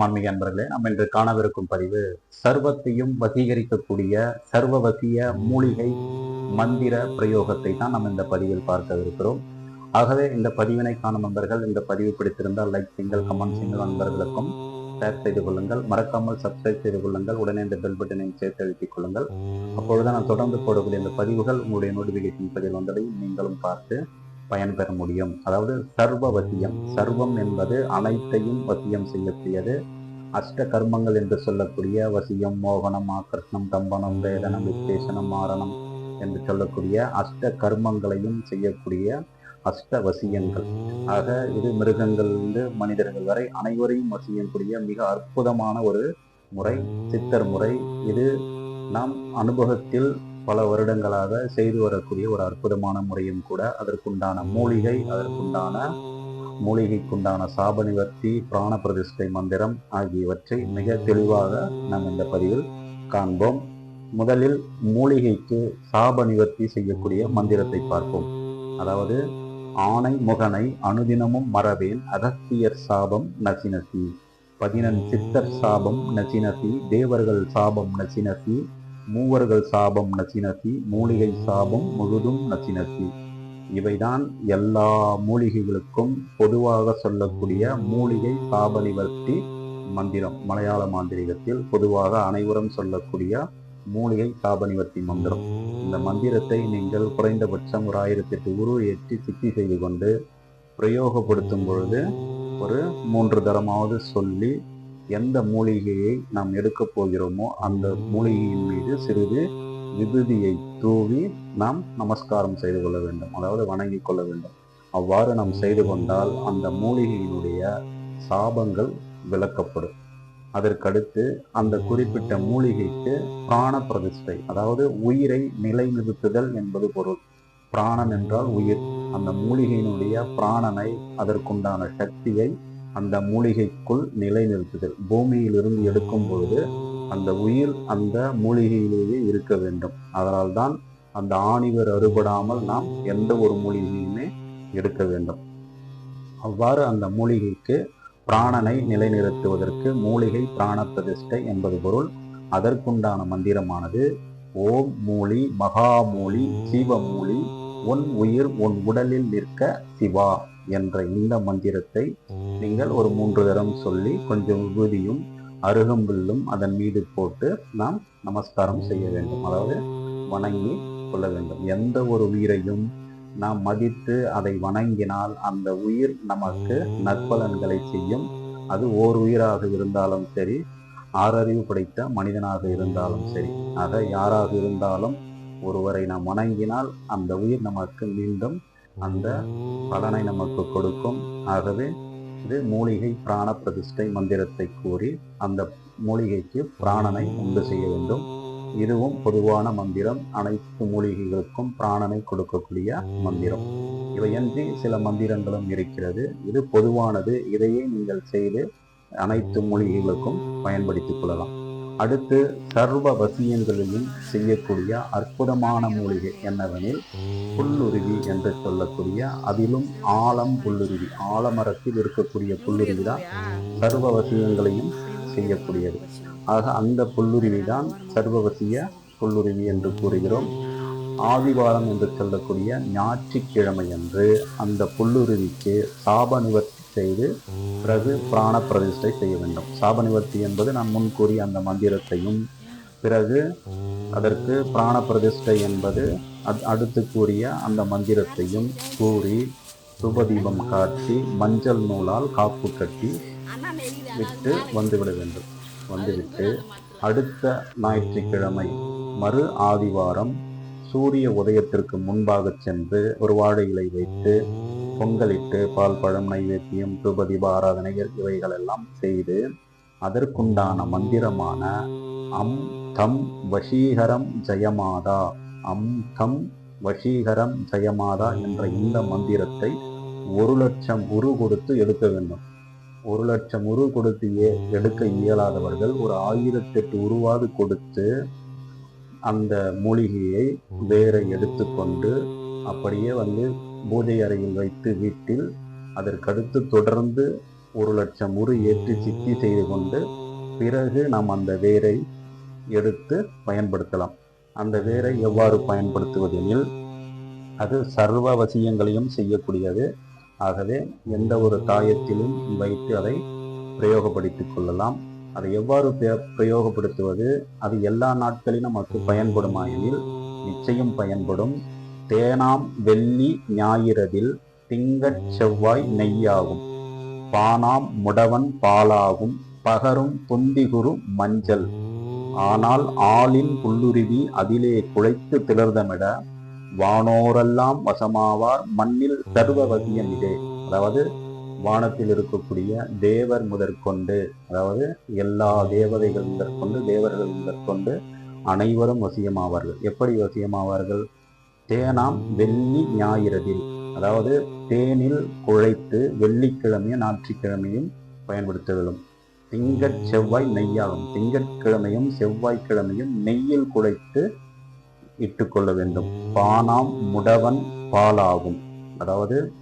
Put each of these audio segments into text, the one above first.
வணக்கம் ஆன்மீக அன்பர்களே நம்ம இன்று காணவிருக்கும் பதிவு சர்வத்தையும் வசீகரிக்கக்கூடிய சர்வவசிய மூலிகை மந்திர பிரயோகத்தை தான் நம்ம இந்த பதிவில் பார்க்கவிருக்கிறோம். ஆகவே இந்த பதிவினை காணும் நண்பர்கள் இந்த பதிவு பிடித்திருந்தால் லைக் செய்யுங்கள் கமெண்ட் செய்யுங்கள் நண்பர்களுக்கும். ஷேர் செய்து கொள்ளுங்கள். மறக்காமல் சப்ஸ்கிரைப் செய்து கொள்ளுங்கள். உடனே இந்த பெல் பட்டனையும் சேர்த்து அழுத்திக் கொள்ளுங்கள். அப்பொழுது நான் தொடர்ந்து போடக்கூடிய இந்த பதிவுகள் உங்களுடைய நோட்டிபிகேஷன் பதிவில் வந்ததையும் நீங்களும் பார்த்து பயன்பெற முடியும். அதாவது சர்வ வசியம். சர்வம் என்பது அனைத்தையும் வசியம் செய்யக்கூடியது. அஷ்ட கர்மங்கள் என்று சொல்லக்கூடிய வசியம் மோகனம் ஆக்கர்ஷணம் தம்பனம் வேதனம் விசேஷனம் மாரணம் என்று சொல்லக்கூடிய அஷ்ட கர்மங்களையும் செய்யக்கூடிய அஷ்ட வசியங்கள். ஆக இது மிருகங்களிலிருந்து மனிதர்கள் வரை அனைவரையும் வசியக்கூடிய மிக அற்புதமான ஒரு முறை சித்தர் முறை. இது நாம் அனுபவத்தில் பல வருடங்களாக செய்து வரக்கூடிய ஒரு அற்புதமான முறையும் கூட அதற்குண்டான மூலிகை அதற்குண்டான மூலிகைக்குண்டான சாப நிவர்த்தி பிராண பிரதிஷ்டை மந்திரம் ஆகியவற்றை மிக தெளிவாக நாம் இந்த பதிவில் காண்போம். முதலில் மூலிகைக்கு சாப நிவர்த்தி செய்யக்கூடிய மந்திரத்தை பார்ப்போம். அதாவது ஆணை முகனை அனுதினமும் மறவேன் அகத்தியர் சாபம் நசினசி. பதினன் சித்தர் சாபம் நசினசி தேவர்கள் சாபம் நசினசி மூவர்கள் சாபம் நச்சினசி மூலிகை சாபம் முழுதும் நச்சினசி இவைதான் எல்லா மூலிகைகளுக்கும் பொதுவாக சொல்லக்கூடிய மூலிகை சாப நிவர்த்தி மந்திரம். மலையாள மாந்திரிகத்தில் பொதுவாக அனைவரும் சொல்லக்கூடிய மூலிகை சாப நிவர்த்தி மந்திரம். இந்த மந்திரத்தை நீங்கள் குறைந்தபட்சம் ஒரு ஆயிரத்தி எட்டு உரு ஏற்றி சித்தி செய்து கொண்டு பிரயோகப்படுத்தும் பொழுது ஒரு மூன்று தரமாவது சொல்லி எந்த மூலிகையை நாம் எடுக்கப் போகிறோமோ அந்த மூலிகையின் மீது சிறிது விபூதியை தூவி நாம் நமஸ்காரம் செய்து கொள்ள வேண்டும். அதாவது வணங்கி கொள்ள வேண்டும். அவ்வாறு நாம் செய்து கொண்டால் அந்த மூலிகையினுடைய சாபங்கள் விளக்கப்படும். அதற்கடுத்து அந்த குறிப்பிட்ட மூலிகைக்கு பிராண பிரதிஷ்டை அதாவது உயிரை நிலைநிறுத்துதல் என்பது பொருள். பிராணன் என்றால் உயிர். அந்த மூலிகையினுடைய பிராணனை அதற்குண்டான சக்தியை அந்த மூலிகைக்குள் நிலைநிறுத்துதல். பூமியிலிருந்து எடுக்கும் பொழுது அந்த உயிர் அந்த மூலிகையிலேயே இருக்க வேண்டும். அதனால்தான் அந்த ஆணிவர் அறுபடாமல் நாம் எந்த ஒரு மூலிகையுமே எடுக்க வேண்டும். அவ்வாறு அந்த மூலிகைக்கு பிராணனை நிலைநிறுத்துவதற்கு மூலிகை பிராண பிரதிஷ்டை என்பது பொருள். அதற்குண்டான மந்திரமானது ஓம் மூலி மகாமூலி ஜீவமூலி உன் உயிர் உன் உடலில் நிற்க சிவா என்ற இந்த மந்திரத்தை நீங்கள் ஒரு மூன்று தரம் சொல்லி கொஞ்சம் விபூதியும் அருகம்புல்லும் அதன் மீது போட்டு நாம் நமஸ்காரம் செய்ய வேண்டும். அதாவது வணங்கி கொள்ள வேண்டும். எந்த ஒரு உயிரையும் நாம் மதித்து அதை வணங்கினால் அந்த உயிர் நமக்கு நற்பலன்களை செய்யும். அது ஓர் உயிராக இருந்தாலும் சரி ஆறறிவு படைத்த மனிதனாக இருந்தாலும் சரி. ஆக யாராக இருந்தாலும் ஒருவரை நாம் வணங்கினால் அந்த உயிர் நமக்கு மீண்டும் அந்த பலனை நமக்கு கொடுக்கும். ஆகவே இது மூலிகை பிராண பிரதிஷ்டை மந்திரத்தை கூறி அந்த மூலிகைக்கு பிராணனை உண்டு செய்ய வேண்டும். இதுவும் பொதுவான மந்திரம். அனைத்து மூலிகைகளுக்கும் பிராணனை கொடுக்கக்கூடிய மந்திரம். இவையன்றி சில மந்திரங்களும் இருக்கிறது. இது பொதுவானது. இதையே நீங்கள் செய்து அனைத்து மூலிகைகளுக்கும் பயன்படுத்திக் கொள்ளலாம். அடுத்து சர்வ வசியங்களையும் செய்யக்கூடிய அற்புதமான மூலிகை என்னவெனில் புல்லுருவி என்று சொல்லக்கூடிய அதிலும் ஆலம் புல்லுருவி ஆலமரத்தில் இருக்கக்கூடிய புல்லுருவி தான் சர்வ வசியங்களையும் செய்யக்கூடியது. ஆக அந்த புல்லுருவி தான் சர்வவசிய புல்லுருவி என்று கூறுகிறோம். ஆதிவாரம் என்று சொல்லக்கூடிய ஞாயிற்றுக்கிழமை அன்று அந்த புல்லுருவிக்கு சாப நிவர்த்தி செய்து பிறகு பிராண பிரதிஷ்டை செய்ய வேண்டும். சாப நிவர்த்தி என்பது நான் முன் கூறிய அந்த மந்திரத்தையும் பிறகு அதற்கு பிராண பிரதிஷ்டை என்பது அடுத்து கூறிய அந்த மந்திரத்தையும் கூறி சுபதீபம் காட்டி மஞ்சள் நூலால் காப்பு கட்டி விட்டு வந்துவிட வேண்டும். வந்துவிட்டு அடுத்த ஞாயிற்றுக்கிழமை மறு ஆதிவாரம் சூரிய உதயத்திற்கு முன்பாக சென்று ஒரு வாழை இலை வைத்து பொங்கலிட்டு பால் பழம் நைவேத்தியம் துபதீப ஆராதனைகள் இவைகள் எல்லாம் செய்து அதற்குண்டான மந்திரமான அம் தம் வசீகரம் ஜெயமாதா அம் தம் வசீகரம் ஜெயமாதா என்ற இந்த மந்திரத்தை ஒரு லட்சம் உரு கொடுத்து எடுக்க வேண்டும். ஒரு லட்சம் உரு கொடுத்து எடுக்க இயலாதவர்கள் ஒரு ஆயிரத்தெட்டு உருவாது கொடுத்து அந்த மூலிகையை வேற எடுத்துக்கொண்டு அப்படியே வந்து பூஜை அறையில் வைத்து வீட்டில் அதற்கடுத்து தொடர்ந்து ஒரு லட்சம் உரு ஏற்றி சித்தி செய்து கொண்டு பிறகு நாம் அந்த வேரை எடுத்து பயன்படுத்தலாம். அந்த வேரை எவ்வாறு பயன்படுத்துவதெனில் அது சர்வ வசியங்களையும் செய்யக்கூடியது. ஆகவே எந்த ஒரு தாயத்திலும் வைத்து அதை பிரயோகப்படுத்திக் கொள்ளலாம். அதை எவ்வாறு பிரயோகப்படுத்துவது? அது எல்லா நாட்களிலும் நமக்கு பயன்படுமாயெனில் நிச்சயம் பயன்படும். தேனாம் வெள்ளி ஞாயிறதில் திங்கட் செவ்வாய் நெய்யாகும். பானாம் முடவன் பாலாகும். பகரும் புந்திகுரு மஞ்சள். ஆனால் ஆளின் புல்லுருவி அதிலே குழைத்து திளர்தமிட வானோரெல்லாம் வசமாவார் மண்ணில் சர்வவசியம் இதே. அதாவது வானத்தில் இருக்கக்கூடிய தேவர் முதற்கொண்டு அதாவது எல்லா தேவதைகள் முதற்கொண்டு தேவர்கள் முதற்கொண்டு அனைவரும் வசியமாவார்கள். எப்படி வசியமாவார்கள்? தேனாம் வெள்ளி ஞாயிறதில். அதாவது தேனில் குழைத்து வெள்ளிக்கிழமையும் ஞாயிற்றுக்கிழமையும் பயன்படுத்துதலும். திங்கட் செவ்வாய் நெய்யாகும். திங்கட்கிழமையும் செவ்வாய்க்கிழமையும் நெய்யில் குழைத்து இட்டுக்கொள்ள வேண்டும். பானாம் முடவன் பாலாகும். அதாவது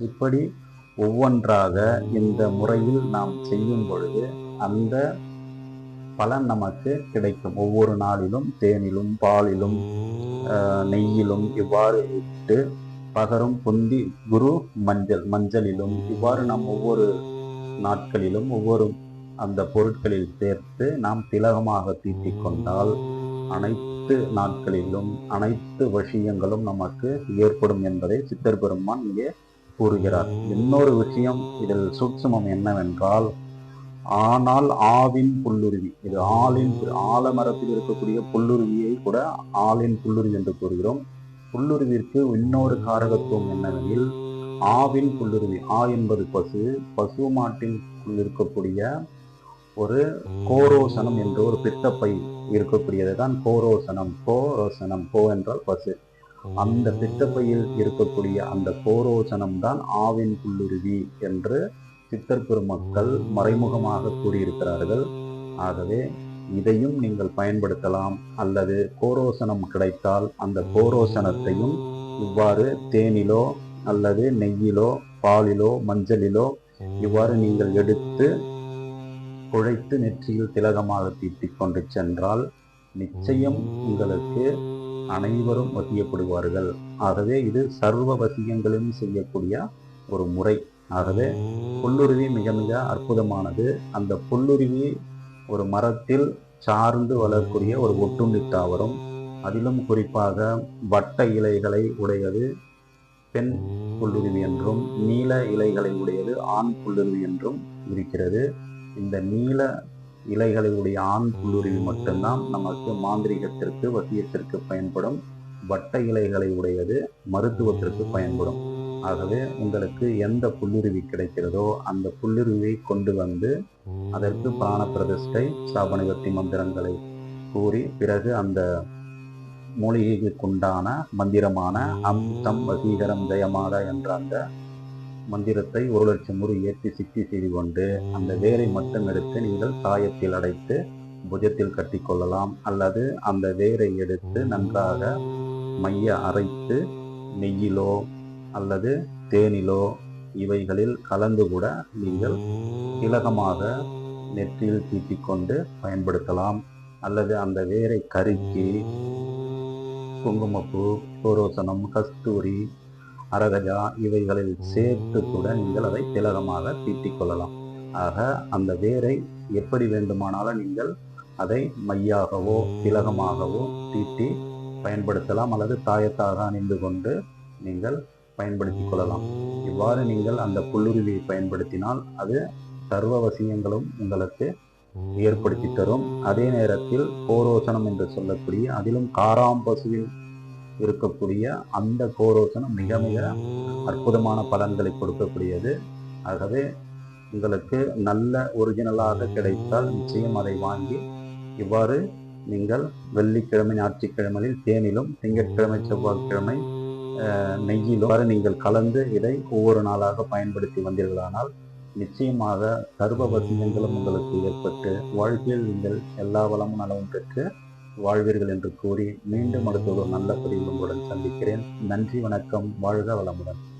இப்படி ஒவ்வொன்றாக இந்த முறையில் நாம் செய்யும் பொழுது அந்த பலன் நமக்கு கிடைக்கும். ஒவ்வொரு நாளிலும் தேனிலும் பாலிலும் நெய்யிலும் இவ்வாறு இட்டு பகரும் புந்தி குரு மஞ்சள் மஞ்சளிலும். இவ்வாறு நாம் ஒவ்வொரு நாட்களிலும் ஒவ்வொரு அந்த பொருட்களில் சேர்த்து நாம் திலகமாக தீட்டிக் கொண்டால் அனைத்து நாட்களிலும் அனைத்து விஷயங்களும் நமக்கு ஏற்படும் என்பதை சித்தர் பெருமான் இங்கே கூறுகிறார். இன்னொரு விஷயம் இதில் சூட்சுமம் என்னவென்றால் ஆனால் ஆவின் புல்லுருவி. இது ஆளின் ஆலமரத்தில் இருக்கக்கூடிய புல்லுருவியை கூட ஆளின் புல்லுருவி என்று கூறுகிறோம். புல்லுருவிற்கு இன்னொரு காரகத்துவம் என்னவெனில் ஆவின் புல்லுருவி ஆ என்பது பசு பசு மாட்டில் இருக்கக்கூடிய ஒரு கோரோசனம் என்ற ஒரு பித்தப்பை இருக்கக்கூடியது தான் கோரோசனம். கோரோசனம் கோ என்றால் பசு. அந்த பித்தப்பையில் இருக்கக்கூடிய அந்த கோரோசனம் தான் ஆவின் புல்லுருவி என்று சித்தர் பெருமக்கள் மறைமுகமாக கூறியிருக்கிறார்கள். ஆகவே இதையும் நீங்கள் பயன்படுத்தலாம். அல்லது கோரோசனம் கிடைத்தால் அந்த கோரோசனத்தையும் இவ்வாறு தேனிலோ அல்லது நெய்யிலோ பாலிலோ மஞ்சளிலோ இவ்வாறு நீங்கள் எடுத்து குழைத்து நெற்றியில் திலகமாக தீட்டிக் கொண்டு சென்றால் நிச்சயம் உங்களுக்கு அனைவரும் வசியப்படுவார்கள். ஆகவே இது சர்வ வசியங்களும் செய்யக்கூடிய ஒரு முறை. ஆகவே புல்லுருவி மிக மிக அற்புதமானது. அந்த புல்லுருவி ஒரு மரத்தில் சார்ந்து வளரக்கூடிய ஒரு ஒட்டுண்ணி தாவரம். அதிலும் குறிப்பாக வட்ட இலைகளை உடையது பெண் புல்லுருவி என்றும் நீல இலைகளை உடையது ஆண் புல்லுருவி என்றும் இருக்கிறது. இந்த நீல இலைகளை உடைய ஆண் புல்லுருவி மட்டும்தான் நமக்கு மாந்திரிகத்திற்கு வசியத்திற்கு பயன்படும் வட்ட இலைகளை உடையது மருத்துவத்திற்கு பயன்படும். ஆகவே உங்களுக்கு எந்த புல்லுருவி கிடைக்கிறதோ அந்த புல்லுருவியை கொண்டு வந்து அதற்கு பிராண பிரதிஷ்டை ஸ்தாபனகத்தி மந்திரங்களை கூறி பிறகு அந்த மூலிகைக்குண்டான மந்திரமான அம் தம் வசீகரம் ஜெயமாதா என்ற அந்த மந்திரத்தை ஒரு லட்சம் முறை ஏற்றி சித்தி செய்து கொண்டு அந்த வேரை மட்டும் எடுத்து நீங்கள் சாயத்தில் அடைத்து புஜத்தில் கட்டிக்கொள்ளலாம் அல்லது அந்த வேரை எடுத்து நன்றாக மைய அரைத்து நெய்யிலோ அல்லது தேனிலோ இவைகளில் கலந்து கூட நீங்கள் திலகமாக நெற்றியில் தீட்டிக்கொண்டு பயன்படுத்தலாம். அல்லது அந்த வேரை கருக்கி குங்குமப்பூ சோரோசனம் கஸ்தூரி அரகஜா இவைகளில் சேர்த்து கூட நீங்கள் அதை திலகமாக தீட்டிக் கொள்ளலாம் ஆக அந்த வேரை எப்படி வேண்டுமானாலும் நீங்கள் அதை மையாகவோ திலகமாகவோ தீட்டி பயன்படுத்தலாம். அல்லது தாயத்தாக அணிந்து கொண்டு நீங்கள் பயன்படுத்திக் கொள்ளலாம். இவ்வாறு நீங்கள் அந்த புல்லுருவியை பயன்படுத்தினால் அது சர்வ வசியங்களும் உங்களுக்கு ஏற்படுத்தி தரும். அதே நேரத்தில் கோரோசனம் என்று சொல்லக்கூடிய அதிலும் காராம் பசுவில் இருக்கக்கூடிய அந்த கோரோசனம் மிக மிக அற்புதமான பலன்களை கொடுக்கக்கூடியது. ஆகவே உங்களுக்கு நல்ல ஒரிஜினலாக கிடைத்தால் நிச்சயம் அதை வாங்கி இவ்வாறு நீங்கள் வெள்ளிக்கிழமை ஞாயிற்றுக்கிழமையில் தேனிலும் திங்கட்கிழமை செவ்வாய்க்கிழமை நெய்யிலும் நீங்கள் கலந்து இதை ஒவ்வொரு நாளாக பயன்படுத்தி வந்தீர்களானால் நிச்சயமாக சர்வ உங்களுக்கு ஏற்பட்டு வாழ்க்கையில் நீங்கள் எல்லா வளமும் நலமும் பெற்று வாழ்வீர்கள் என்று கூறி மீண்டும் அடுத்த ஒரு நல்ல பதிவில் உங்களுடன் சந்திக்கிறேன். நன்றி வணக்கம் வாழ்க வளமுடன்.